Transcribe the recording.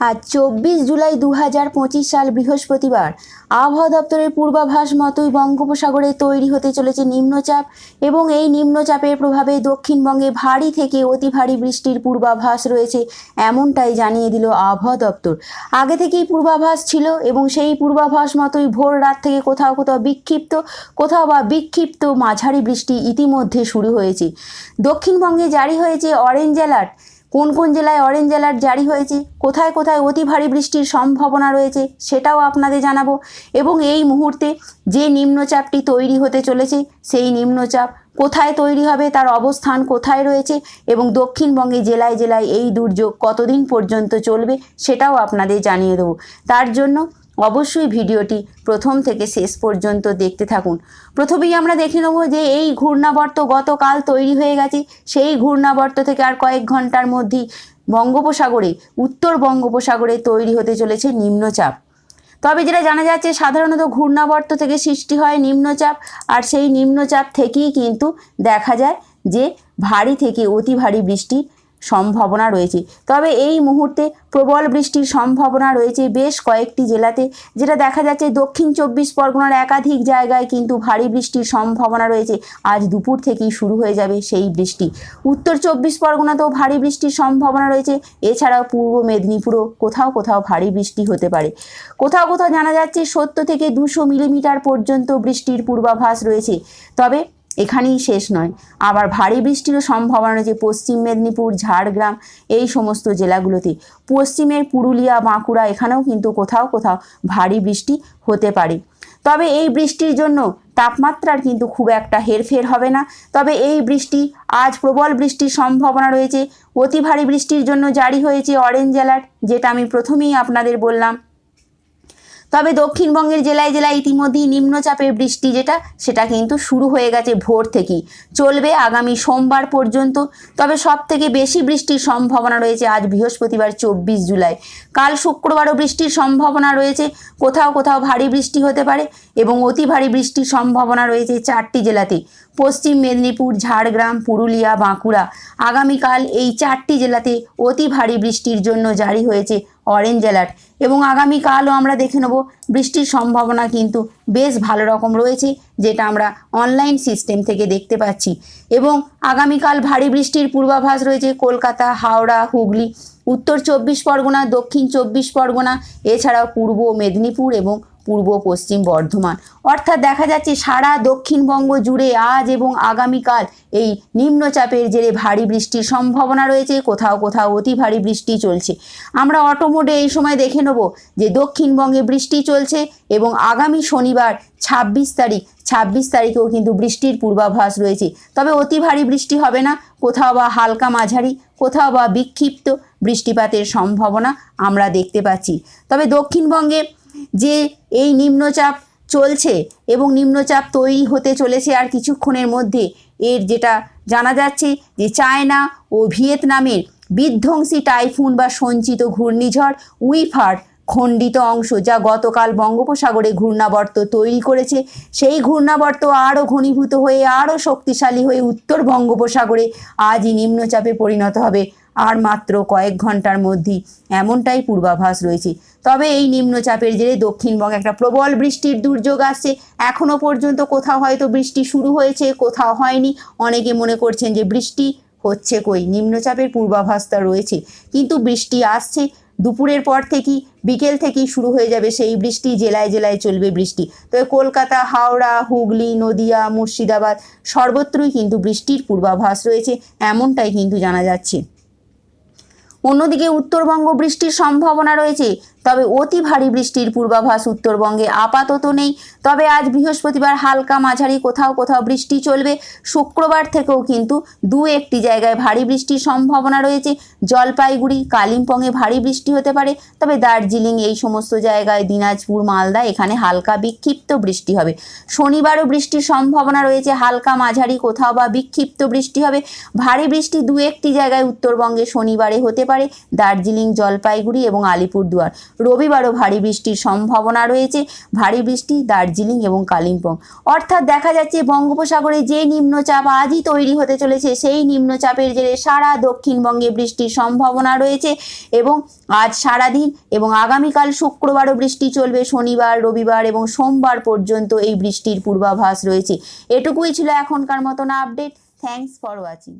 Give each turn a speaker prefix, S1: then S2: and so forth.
S1: আজ চব্বিশ জুলাই দু হাজার পঁচিশ সাল বৃহস্পতিবার, আবহাওয়া দপ্তরের পূর্বাভাস মতোই বঙ্গোপসাগরে তৈরি হতে চলেছে নিম্নচাপ এবং এই নিম্নচাপের প্রভাবে দক্ষিণবঙ্গে ভারী থেকে অতি ভারী বৃষ্টির পূর্বাভাস রয়েছে এমনটাই জানিয়ে দিল আবহাওয়া দপ্তর। আগে থেকেই পূর্বাভাস ছিল এবং সেই পূর্বাভাস মতোই ভোর রাত থেকে কোথাও কোথাও বিক্ষিপ্ত, কোথাও বা বিক্ষিপ্ত মাঝারি বৃষ্টি ইতিমধ্যে শুরু হয়েছে। দক্ষিণবঙ্গে জারি হয়েছে অরেঞ্জ অ্যালার্ট কোন কোন জেলায় অরেঞ্জ অ্যালার্ট জারি হয়েছে, কোথায় কোথায় অতি ভারী বৃষ্টির সম্ভাবনা রয়েছে সেটাও আপনাদের জানাব। এবং এই মুহূর্তে যে নিম্নচাপটি তৈরি হতে চলেছে, সেই নিম্নচাপ কোথায় তৈরি হবে, তার অবস্থান কোথায় রয়েছে এবং দক্ষিণবঙ্গে জেলায় জেলায় এই দুর্যোগ কতদিন পর্যন্ত চলবে, সেটাও আপনাদের জানিয়ে দেবো। তার জন্য অবশ্যই ভিডিওটি প্রথম থেকে শেষ পর্যন্ত দেখতে থাকুন। প্রথমেই আমরা দেখে নেব যে এই ঘূর্ণাবর্ত গতকাল তৈরি হয়ে গেছে। সেই ঘূর্ণাবর্ত থেকে আর কয়েক ঘণ্টার মধ্যেই বঙ্গোপসাগরে, উত্তর বঙ্গোপসাগরে তৈরি হতে চলেছে নিম্নচাপ। তবে যেটা জানা যাচ্ছে, সাধারণত ঘূর্ণাবর্ত থেকে সৃষ্টি হয় নিম্নচাপ, আর সেই নিম্নচাপ থেকেই কিন্তু দেখা যায় যে ভারী থেকে অতি ভারী বৃষ্টির সম্ভাবনা রয়েছে। তবে এই মুহূর্তে প্রবল বৃষ্টির সম্ভাবনা রয়েছে বেশ কয়েকটি জেলাতে, যেটা দেখা যাচ্ছে দক্ষিণ চব্বিশ পরগনার একাধিক জায়গায় কিন্তু ভারী বৃষ্টির সম্ভাবনা রয়েছে। আজ দুপুর থেকেই শুরু হয়ে যাবে সেই বৃষ্টি। উত্তর চব্বিশ পরগনাতেও ভারী বৃষ্টির সম্ভাবনা রয়েছে। এছাড়াও পূর্ব মেদিনীপুরও কোথাও কোথাও ভারী বৃষ্টি হতে পারে। কোথাও কোথাও জানা যাচ্ছে সত্তর থেকে দুশো মিলিমিটার পর্যন্ত বৃষ্টির পূর্বাভাস রয়েছে। তবে এখানেই শেষ নয়। আবার ভারী বৃষ্টিরও সম্ভাবনা রয়েছে পশ্চিম মেদিনীপুর, ঝাড়গ্রাম, এই সমস্ত জেলাগুলোতে। পশ্চিমের পুরুলিয়া, বাঁকুড়া, এখানেও কিন্তু কোথাও কোথাও ভারী বৃষ্টি হতে পারে। তবে এই বৃষ্টির জন্য তাপমাত্রার কিন্তু খুব একটা হেরফের হবে না। তবে এই বৃষ্টি, আজ প্রবল বৃষ্টির সম্ভাবনা রয়েছে। অতি ভারী বৃষ্টির জন্য জারি হয়েছে অরেঞ্জ অ্যালার্ট যেটা আমি প্রথমেই আপনাদের বললাম। তবে দক্ষিণবঙ্গের জেলায় জেলায় ইতিমধ্যেই নিম্নচাপের বৃষ্টি যেটা, সেটা কিন্তু শুরু হয়ে গেছে ভোর থেকেই। চলবে আগামী সোমবার পর্যন্ত। তবে সব থেকে বেশি বৃষ্টির সম্ভাবনা রয়েছে আজ বৃহস্পতিবার চব্বিশ জুলাই। কাল শুক্রবারও বৃষ্টির সম্ভাবনা রয়েছে। কোথাও কোথাও ভারী বৃষ্টি হতে পারে। এবং অতি ভারী বৃষ্টির সম্ভাবনা রয়েছে চারটি জেলাতে। পশ্চিম মেদিনীপুর, ঝাড়গ্রাম, পুরুলিয়া, বাঁকুড়া। আগামীকাল এই চারটি জেলাতে অতি ভারী বৃষ্টির জন্য জারি হয়েছে অরেঞ্জ অ্যালার্ট। এবং আগামীকালও আমরা দেখে নেব বৃষ্টির সম্ভাবনা কিন্তু বেশ ভালো রকম রয়েছে, যেটা আমরা অনলাইন সিস্টেম থেকে দেখতে পাচ্ছি। এবং আগামীকাল ভারী বৃষ্টির পূর্বাভাস রয়েছে কলকাতা, হাওড়া, হুগলি। উত্তর চব্বিশ পরগনা, দক্ষিণ চব্বিশ পরগনা, এছাড়াও পূর্ব মেদিনীপুর এবং পূর্ব পশ্চিম বর্ধমান। অর্থাৎ দেখা যাচ্ছে সারা দক্ষিণবঙ্গ জুড়ে আজ এবং আগামীকাল এই নিম্নচাপের জেরে ভারী বৃষ্টির সম্ভাবনা রয়েছে। কোথাও কোথাও অতি ভারী বৃষ্টি চলছে। আমরা অটোমোডে এই সময় দেখে নেব যে দক্ষিণবঙ্গে বৃষ্টি চলছে এবং আগামী শনিবার ছাব্বিশ তারিখ, ছাব্বিশ তারিখেও কিন্তু বৃষ্টির পূর্বাভাস রয়েছে। তবে অতি ভারী বৃষ্টি হবে না। কোথাও বা হালকা মাঝারি, কোথাও বা বিক্ষিপ্ত বৃষ্টিপাতের সম্ভাবনা আমরা দেখতে পাচ্ছি। তবে দক্ষিণবঙ্গে যে এই নিম্নচাপ চলছে এবং নিম্নচাপ তৈরি হতে চলেছে আর কিছুক্ষণের মধ্যে এর যেটা জানা যাচ্ছে যে চায়না ও ভিয়েতনামের বিধ্বংসী টাইফুন বা সঞ্চিত ঘূর্ণিঝড় উইফার খণ্ডিত অংশ যা গতকাল বঙ্গোপসাগরে ঘূর্ণাবর্ত তৈরি করেছে। সেই ঘূর্ণাবর্ত আরও ঘনীভূত হয়ে, আরও শক্তিশালী হয়ে উত্তর বঙ্গোপসাগরে আজই নিম্নচাপে পরিণত হবে। আর মাত্র কয়েক ঘণ্টার মধ্যেই এমনটাই পূর্বাভাস রয়েছে। তবে এই নিম্নচাপের জেরে দক্ষিণবঙ্গে একটা প্রবল বৃষ্টির দুর্যোগ আসছে। এখনও পর্যন্ত কোথাও হয়তো বৃষ্টি শুরু হয়েছে, কোথাও হয়নি। অনেকে মনে করছেন যে বৃষ্টি হচ্ছে কই? নিম্নচাপের পূর্বাভাসটা রয়েছে। কিন্তু বৃষ্টি আসছে, দুপুরের পর থেকেই, বিকেল থেকেই শুরু হয়ে যাবে সেই বৃষ্টি, জেলায় জেলায় চলবে বৃষ্টি। তবে কলকাতা, হাওড়া, হুগলি, নদিয়া, মুর্শিদাবাদ সর্বত্রই কিন্তু বৃষ্টির পূর্বাভাস রয়েছে, এমনটাই কিন্তু জানা যাচ্ছে। অন্যদিকে উত্তরবঙ্গ বৃষ্টির সম্ভাবনা রয়েছে। তবে অতি ভারী বৃষ্টির পূর্বাভাস উত্তরবঙ্গে আপাতত নেই। তবে আজ বৃহস্পতিবার হালকা মাঝারি কোথাও কোথাও বৃষ্টি চলবে। শুক্রবার থেকেও কিন্তু দু একটি জায়গায় ভারী বৃষ্টির সম্ভাবনা রয়েছে। জলপাইগুড়ি, কালিম্পংয়ে ভারী বৃষ্টি হতে পারে। তবে দার্জিলিং এই সমস্ত জায়গায় দিনাজপুর, মালদা এখানে হালকা বিক্ষিপ্ত বৃষ্টি হবে। শনিবারও বৃষ্টির সম্ভাবনা রয়েছে। হালকা মাঝারি কোথাও বা বিক্ষিপ্ত বৃষ্টি হবে। ভারী বৃষ্টি দু একটি জায়গায় উত্তরবঙ্গে শনিবারে হতে পারে। দার্জিলিং, জলপাইগুড়ি এবং আলিপুরদুয়ার। রবিবারও ভারী বৃষ্টির সম্ভাবনা রয়েছে। ভারী বৃষ্টি দার্জিলিং এবং কালিম্পং। অর্থাৎ দেখা যাচ্ছে বঙ্গোপসাগরে যে নিম্নচাপ আজই তৈরি হতে চলেছে, সেই নিম্নচাপের জেরে সারা দক্ষিণবঙ্গে বৃষ্টির সম্ভাবনা রয়েছে এবং আজ সারাদিন এবং আগামীকাল শুক্রবারও বৃষ্টি চলবে। শনিবার, রবিবার এবং সোমবার পর্যন্ত এই বৃষ্টির পূর্বাভাস রয়েছে। এটুকুই ছিল এখনকার মতন আপডেট। Thanks for watching